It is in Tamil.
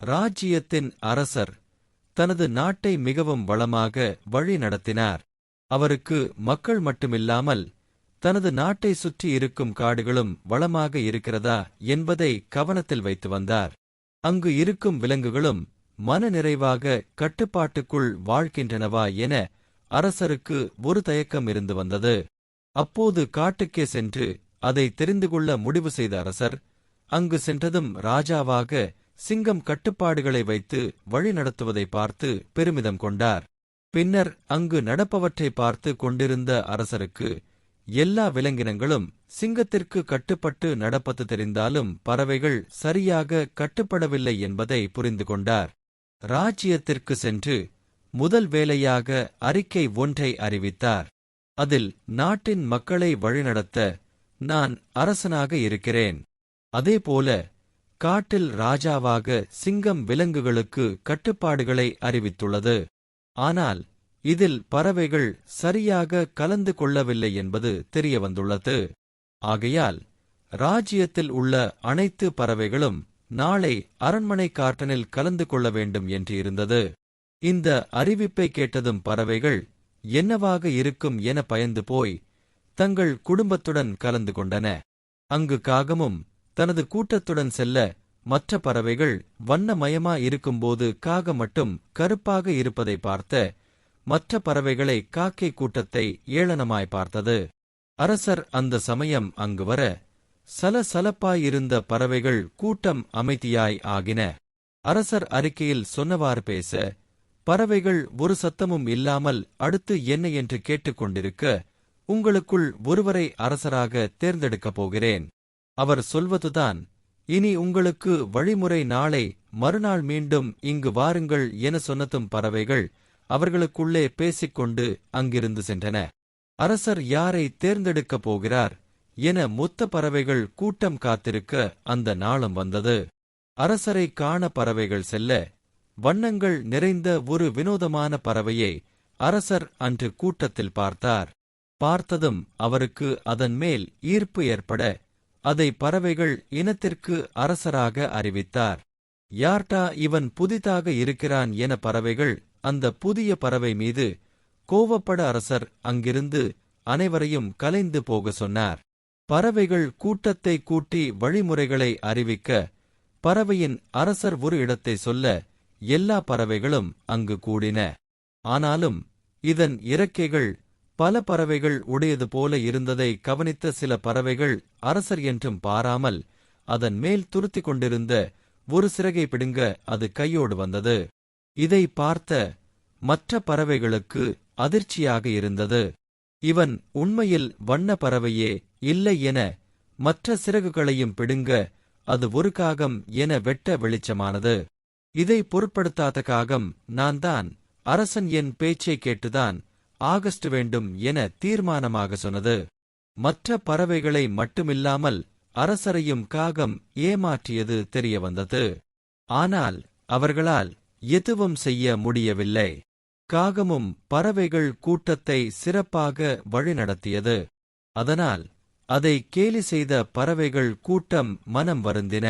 ராஜ்ஜியத்தின் அரசர் தனது நாட்டை மிகவும் வளமாக வழி நடத்தினார். அவருக்கு மக்கள் மட்டுமில்லாமல் தனது நாட்டை சுற்றி இருக்கும் காடுகளும் வளமாக இருக்கிறதா என்பதை கவனத்தில் வைத்து வந்தார். அங்கு இருக்கும் விலங்குகளும் மனநிறைவாக கட்டுப்பாட்டுக்குள் வாழ்கின்றனவா என அரசருக்கு ஒரு தயக்கம் இருந்து வந்தது. அப்போது காட்டுக்கே சென்று அதை தெரிந்து கொள்ள முடிவு செய்த அரசர் அங்கு சென்றதும் ராஜாவாக சிங்கம் கட்டுப்பாடுகளை வைத்து வழிநடத்துவதை பார்த்து பெருமிதம் கொண்டார். பின்னர் அங்கு நடப்பவற்றை பார்த்து கொண்டிருந்த அரசருக்கு எல்லா விலங்கினங்களும் சிங்கத்திற்கு கட்டுப்பட்டு நடப்பது தெரிந்தாலும் பறவைகள் சரியாக கட்டுப்படவில்லை என்பதை புரிந்து கொண்டார். ராஜ்யத்திற்கு சென்று முதல் வேலையாக அறிக்கை ஒன்றை அறிவித்தார். அதில் நாட்டின் மக்களை வழிநடத்த நான் அரசனாக இருக்கிறேன். அதேபோல காட்டில் ராஜாவாக சிங்கம் விலங்குகளுக்கு கட்டுப்பாடுகளை அறிவித்துள்ளது. ஆனால் இதில் பறவைகள் சரியாக கலந்து கொள்ளவில்லை என்பது தெரியவந்துள்ளது. ஆகையால் ராஜ்யத்தில் உள்ள அனைத்து பறவைகளும் நாளை அரண்மனை கார்டனில் கலந்து கொள்ள வேண்டும் என்று இருந்தது. இந்த அறிவிப்பை கேட்டதும் பறவைகள் என்னவாக இருக்கும் என பயந்து போய் தங்கள் குடும்பத்துடன் கலந்து கொண்டன. அங்கு காகமும் தனது கூட்டத்துடன் செல்ல மற்ற பறவைகள் வண்ணமயமா இருக்கும்போது காக மட்டும் கருப்பாக இருப்பதை பார்த்த மற்ற பறவைகளை காக்கை கூட்டத்தை ஏளனமாய் பார்த்தது. அரசர் அந்த சமயம் அங்கு வர சலசலப்பாயிருந்த பறவைகள் கூட்டம் அமைதியாய் ஆகின. அரசர் அறிக்கையில் சொன்னவாறு பேச பறவைகள் ஒரு சத்தமும் இல்லாமல் அடுத்து என்ன என்று கேட்டுக்கொண்டிருக்க உங்களுக்குள் ஒருவரை அரசராக தேர்ந்தெடுக்கப் போகிறேன். அவர் சொல்வதுதான் இனி உங்களுக்கு வழிமுறை நாளை மறுநாள் மீண்டும் இங்கு வாருங்கள் என சொன்னதும் பறவைகள் அவர்களுக்குள்ளே பேசிக்கொண்டு அங்கிருந்து சென்றன. அரசர் யாரை தேர்ந்தெடுக்கப் போகிறார் என மொத்த பறவைகள் கூட்டம் காத்திருக்க அந்த நாளும் வந்தது. அரசரை காண பறவைகள் செல்ல வண்ணங்கள் நிறைந்த ஒரு வினோதமான பறவையை அரசர் அன்று கூட்டத்தில் பார்த்தார். பார்த்ததும் அவருக்கு அதன் மேல் ஈர்ப்பு ஏற்பட அதை பறவைகள் இனத்திற்கு அரசராக அறிவித்தார். யார்டா இவன் புதிதாக இருக்கிறான் என பறவைகள் அந்த புதிய பறவை மீது கோவப்பட அரசர் அங்கிருந்து அனைவரையும் கலைந்து போக சொன்னார். பறவைகள் கூட்டத்தை கூட்டி வழிமுறைகளை அறிவிக்க பறவையின் அரசர் ஒரு இடத்தை சொல்ல எல்லா பறவைகளும் அங்கு கூடின. ஆனாலும் இதன் இறக்கைகள் பல பறவைகள் உடையது போல இருந்ததை கவனித்த சில பறவைகள் அரசர் என்றும் பாராமல் அதன் மேல் துருத்திக் கொண்டிருந்த ஒரு சிறகை பிடுங்க அது கையோடு வந்தது. இதை பார்த்த மற்ற பறவைகளுக்கு அதிர்ச்சியாக இருந்தது. இவன் உண்மையில் வண்ண பறவையே இல்லை என மற்ற சிறகுகளையும் பிடுங்க அது ஒரு காகம் என வெட்ட வெளிச்சமானது. இதை பொருட்படுத்தாத காகம் நான் தான் அரசன் என் பேச்சை கேட்டுதான் ஆகஸ்ட் வேண்டும் என தீர்மானமாக சொன்னது. மற்ற பறவைகளை மட்டுமில்லாமல் அரசரையும் காகம் ஏமாற்றியது தெரியவந்தது. ஆனால் அவர்களால் எதுவும் செய்ய முடியவில்லை. காகமும் பறவைகள் கூட்டத்தை சிறப்பாக வழிநடத்தியது. அதனால் அதை கேலி செய்த பறவைகள் கூட்டம் மனம் வருந்தின.